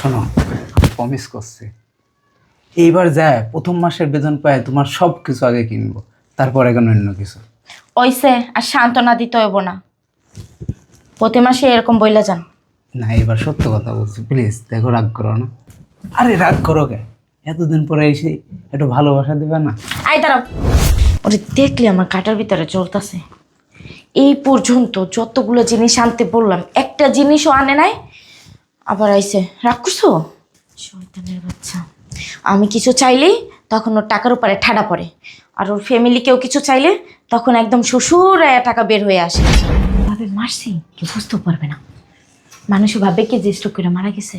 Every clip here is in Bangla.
শোনো প্রমিস করছি। এইবার যায় প্রথম মাসের বেতন পায় তোমার সব কিছু আগে কিনবো তারপর এখন অন্য কিছু। ওইসে আর সান্ত্বনা দিতে হইব না। প্রতি মাসে এরকম বইলা যান। না এবার সত্য কথা বলছি প্লিজ দেখো রাগ করো না। আরে রাগ করো কে? এতদিন পরে এসে একটু ভালোবাসা দেবে না? আই দাঁড়াও। ওরে দেখলি আমার কাটার ভিতরে চলতেছে এই পর্যন্ত যতগুলো জিনিস আনতে বললাম একটা জিনিসও আনে নাই আবার আইসে রাগ করছ? শয়তানের বাচ্চা। আমি কিছু চাইলেই তখন ওর টাকার উপরে ঠাডা পড়ে। আর ওর ফ্যামিলি কেউ কিছু চাইলে তখন একদম শ্বশুর টাকা বের হয়ে আসে। ভাবে মারছি কেউ বুঝতেও পারবে না। মানুষ ভাবে কি যে স্ট্রোক করে মারা গেছে।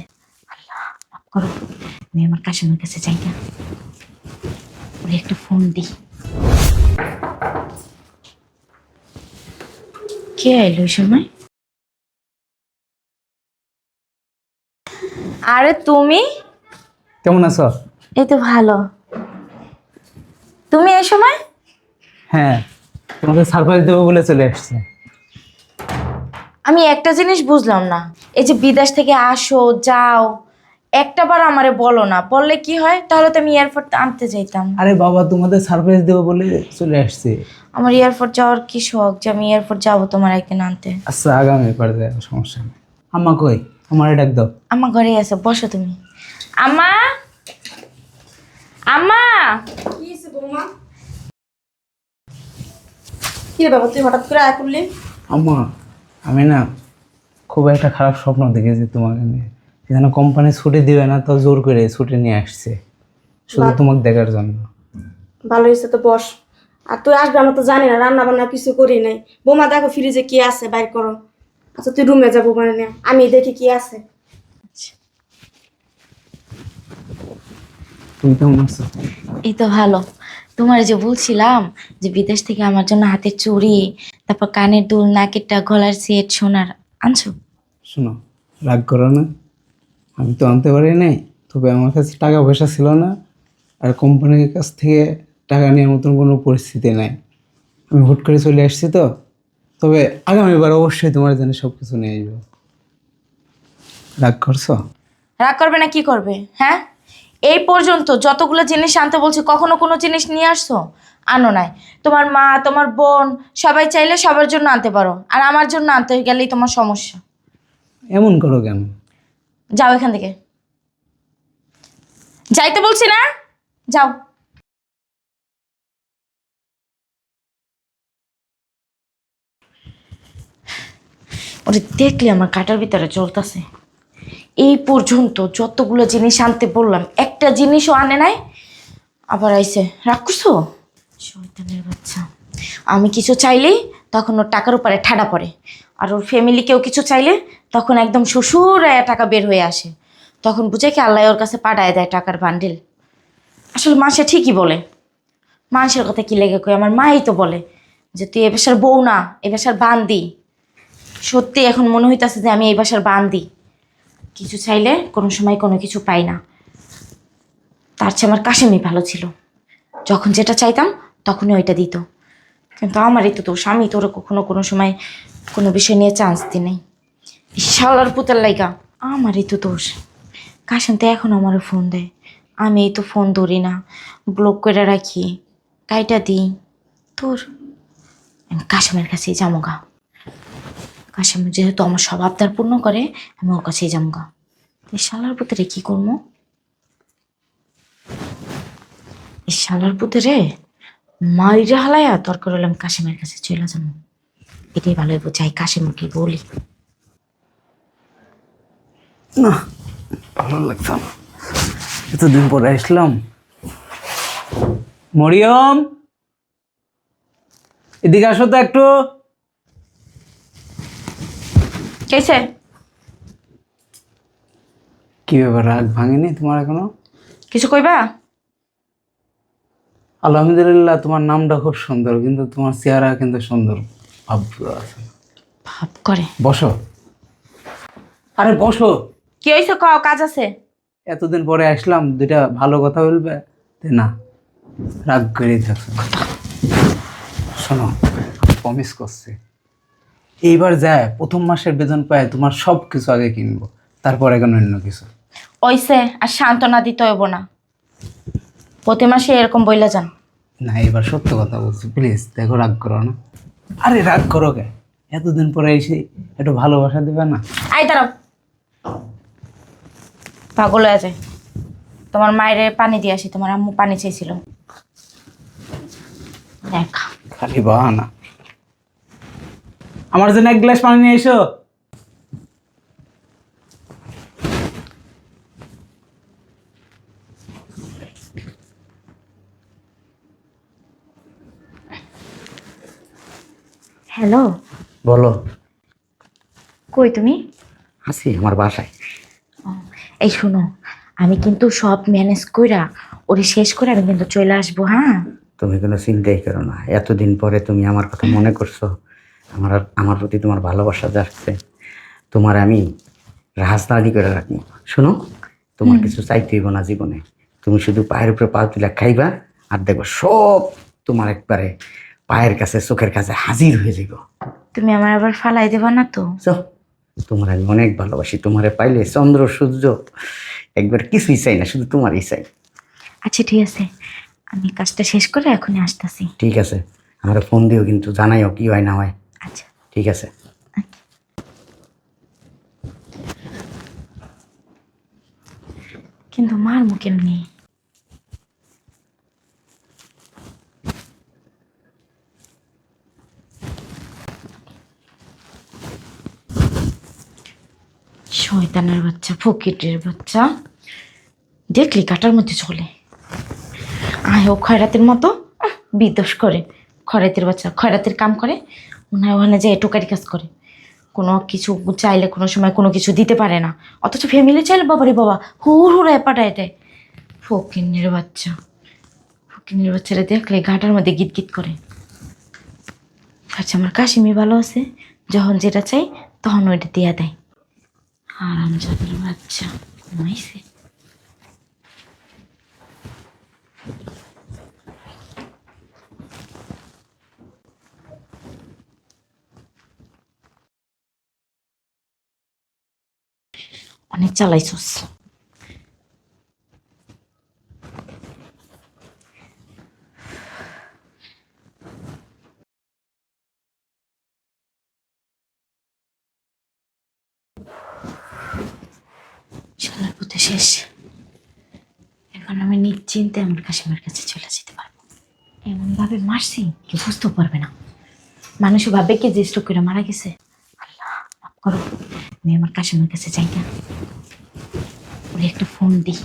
আল্লাহ মাফ করো। আমি আমার কাশিমের কাছে যাই না। ওরে একটা ফোন দিই কে ওই সময়? আরে তুমি? কেমন আছো? এই তো ভালো। তুমি এই সময়? হ্যাঁ তোমাকে সারপ্রাইজ দেবো বলে চলে এসছে আমি একটা জিনিস বুঝলাম না। এই যে বিদেশ থেকে আসো যাও একটা বার আমারে বলো না। বললে কি হয়? তাহলে তো আমি এয়ারপোর্ট আনতে যাইতাম। আরে বাবা তোমাদের সারপ্রাইজ দেবো বলে চলে আসছে। আমার এয়ারপোর্ট যাওয়ার কি শখ যে আমি এয়ারপোর্ট যাব তোমার একদিন আনতে? আচ্ছা আগামী পারে সমস্যা নেই। আম্মা কই? আমার ডাক দাও। আমার ঘরে আছে বসো তুমি। আম্মা! আম্মা! কি হয়েছে বৌমা? কি রে বাবা তুই হঠাৎ করে আয় করলি? আম্মা আমি না খুব একটা খারাপ স্বপ্ন দেখেছি তোমাকে নিয়ে। যেন কোম্পানি ছুটি দিবে না তো জোর করে ছুটি নিয়ে আসছে। শুধু তোমাকে দেখার জন্য। ভালো হয়েছে তো বস। আর তুই আসবে আমরা তো জানি না রান্না বান্না কিছু করি নাই। বৌমা দেখো ফ্রিজে কি আছে বাইর করো। আচ্ছা তুই রুমে যাব মানে আমি দেখি কি আছে। তুমি কেমন আছো? এই তো ভালো। তোমার যে বলছিলাম যে বিদেশ থেকে আমার জন্য হাতের চুড়ি তারপর কানের দুল নাকেরটা গলার সেট সোনার আনছো? শোনো রাগ করো না। আমি তো আনতে পারি নাই তবে আমার কাছে টাকা পয়সা ছিল না আর কোম্পানির কাছ থেকে টাকা নেওয়ার মতন কোনো পরিস্থিতি নাই। আমি হুট করে চলে আসছি তো। তবে আগামীবার অবশ্যই তোমার জন্য সব কিছু নিয়ে আসব। রাগ করছ? রাগ করবে না কি করবে? হ্যাঁ? এই পর্যন্ত যতগুলো জিনিস আনতে বলছি কখনো কোনো জিনিস নিয়ে আসছো? আনো নাই। তোমার মা তোমার বোন সবাই চাইলে সবার জন্য আনতে পারো। আর আমার জন্য আনতে গেলেই তোমার সমস্যা। এমন করো কেন? যাও এখান থেকে। যাইতে বলছি না? যাও। ওরে দেখলি আমার কাটার ভিতরে চলতেছে। এই পর্যন্ত যতগুলো জিনিস আনতে বললাম, একটা জিনিসও আনে নাই, আবার আইসে করছ শয়তানের বাচ্চা। আমি কিছু চাইলেই তখন ওর টাকার উপরে ঠাডা পড়ে। আর ওর ফ্যামিলি কেউ কিছু চাইলে তখন একদম শ্বশুর টাকা বের হয়ে আসে। তখন বুঝে কি আল্লাহ ওর কাছে পাঠায় দেয় টাকার বান্ডিল আসলে মাসে ঠিকই বলে। মানুষের কথা কি লেগে কই আমার মাই তো বলে যে, তুই এ বাসার বউ না, এ বাসার বান্দি। সত্যি এখন মনে হইতাছে যে আমি এই বাসার বান্দি। কিছু চাইলে কোনো সময় কোনো কিছু পাই না। তার চেয়ে আমার কাশেমি ভালো ছিল। যখন যেটা চাইতাম, তখনই ওইটা দিত। কিন্তু আমারই তো দোষ, আমি তোর কখনো কোনো সময় কোনো বিষয় নিয়ে চান্স দিই নাই। শালার পুতের লাইগা, আমারই তো দোষ। কাশেম তো এখন আমার ফোন দেয়। আমি এই তো ফোন ধরি না। ব্লক করে রাখি। কাইটা দিই। তোর আমি কাশেমের কাছেই যাব গা কাশেম যেহেতু আমার সব আবদার পূর্ণ করে, আমি ওর কাছেই যাব গা এই শালার পুতরে কি করব? এই শালার পুতরে মাইরে হালায়া তর্ক হলাম কাশেমের কাছে চলে যাব এটাই ভালো হইব চাই কাশেমকে বলি। না, ভালো লাগছে না। এতদিন পরে আসলাম। মরিয়ম, এদিকে আসো তো একটু। কেছে কি ব্যাপার রাগ ভাঙেনি তোমার এখনও? কিছু কইবা? আলহামদুলিল্লাহ তোমার নামটা খুব সুন্দর কিন্তু তোমার চেহারা কিন্তু সুন্দর। ভাব আছে। ভাব করে? বসো। আরে বসো। কি হয়েছে কও কাজ আছে? এতদিন পরে আসলাম দুইটা ভালো কথা বলবে তে না রাগ করে থাকছো শোনো প্রমিস করছি। এইবার যায় প্রথম মাসের বেতন পায় তোমার সব কিছু আগে কিনবো তারপর এখন অন্য কিছু। ওইসে আর সান্ত্বনা দিতে হইব না। প্রতি মাসে এরকম বইলা যান। না এবার সত্য কথা বলছি প্লিজ দেখো রাগ করো না। আরে রাগ করো কে? এতদিন পরে এসে একটু ভালোবাসা দেবে না? আই দাঁড়াও। পাগল হয়ে যায়। তোমার মায়ের পানি দিয়ে আসি তোমার আম্মু পানি চেয়েছিল। দেখা। খালি বাহানা। আমার জন্য এক গ্লাস পানি নিয়ে এসো। হ্যালো। বলো। কই তুমি? আছি আমার বাসায়। এই শোনো আমি কিন্তু সব ম্যানেজ কইরা ওরে শেষ করে আমি কিন্তু চলে আসব হ্যাঁ? তুমি কোনো চিন্তাই করো না। এতদিন পরে তুমি আমার কথা মনে করছ। আমার আমার প্রতি তোমার ভালোবাসা যাচ্ছে তোমার আমি রাজধানী করে রাখব। শোনো তোমার কিছু চাইতে হইব না জীবনে। তুমি শুধু পায়ের উপরে পা তুলে খাইবা আর দেখো সব তোমার একবারে পায়ের কাছে চোখের কাছে হাজির হয়ে যাইব। তুমি আমার আবার ফালাই দেবা না তো? তোমার আমি অনেক ভালোবাসি। তোমারে পাইলে চন্দ্র সূর্য একবার কিছুই চাই না শুধু তোমারই চাই। আচ্ছা ঠিক আছে। আমি কাজটা শেষ করে এখনই আসতেছি। ঠিক আছে। আমার ফোন দিও কিন্তু জানাইও কি হয় না হয়। আচ্ছা। ঠিক আছে। কিন্তু মার মুখে নেই। শয়তানের বাচ্চা ফকিটের বাচ্চা। দেখলি কাটার মধ্যে চলে। আয় ও খয়রাতের মতো আহ, বিদ্বেষ করে। খয়রাতের বাচ্চা খয়রাতের কাম করে। মনে হয় ওখানে যে টোকারি কাজ করে। কোনো কিছু চাইলে কোনো সময় কোনো কিছু দিতে পারে না। অথচ ফ্যামিলি চাইলে বাবারে বাবা, হুর হুড়ায় পাঠায় দেয়। ফকিনের বাচ্চা। ফকিনের বাচ্চারা দেখলে ঘাটার মধ্যে গীত গীত করে। আচ্ছা আমার কাশিমি ভালো আছে? যখন যেটা চাই, তখন ওইটা দিয়া দেয়। আরাম যাদের বাচ্চা ঘুমাইছে অনেক চালাইছস শেষ। এখন আমি নিশ্চিন্তে আমার কাশিমের কাছে চলে যেতে পারব। এমনভাবে মারছি কেউ বুঝতেও পারবে না। মানুষ ভাবে কি যে স্ট্রোক করে মারা গেছে। আল্লাহ করো। আমি আমার কাশিমের কাছে যাই না একটা ফোন দিই।